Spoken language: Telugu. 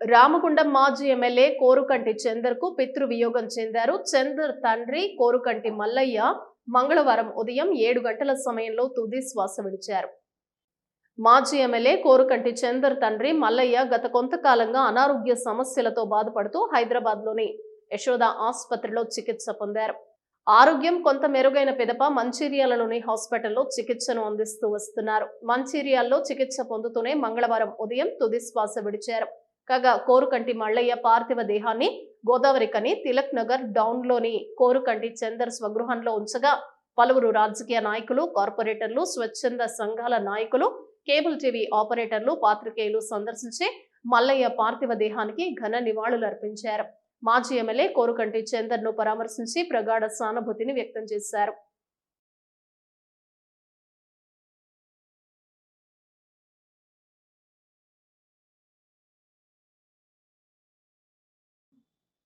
రామగుండం మాజీ ఎమ్మెల్యే కోరుకంటి చందర్కు పితృవియోగం చెందారు. చందర్ తండ్రి కోరుకంటి మల్లయ్య మంగళవారం ఉదయం ఏడు గంటల సమయంలో తుది శ్వాస విడిచారు. మాజీ ఎమ్మెల్యే కోరుకంటి చందర్ తండ్రి మల్లయ్య గత కొంతకాలంగా అనారోగ్య సమస్యలతో బాధపడుతూ హైదరాబాద్లోని యశోద ఆసుపత్రిలో చికిత్స పొందారు. ఆరోగ్యం కొంత మెరుగైన పిదప మంచిర్యాలలోని హాస్పిటల్లో చికిత్సను అందిస్తూ వస్తున్నారు. మంచిర్యాల్లో చికిత్స పొందుతూనే మంగళవారం ఉదయం తుది శ్వాస విడిచారు. కాగా కోరుకంటి మల్లయ్య పార్థివ దేహాన్ని గోదావరి కని తిలక్ నగర్ డౌన్లోని కోరుకంటి చందర్ స్వగృహంలో ఉంచగా పలువురు రాజకీయ నాయకులు కార్పొరేటర్లు స్వచ్ఛంద సంఘాల నాయకులు కేబుల్ టీవీ ఆపరేటర్లు పాత్రికేయులు సందర్శించి మల్లయ్య పార్థివ దేహానికి ఘన నివాళులు అర్పించారు మాజీ ఎమ్మెల్యే కోరుకంటి చందర్ను పరామర్శించి ప్రగాఢ సానుభూతిని వ్యక్తం చేశారు.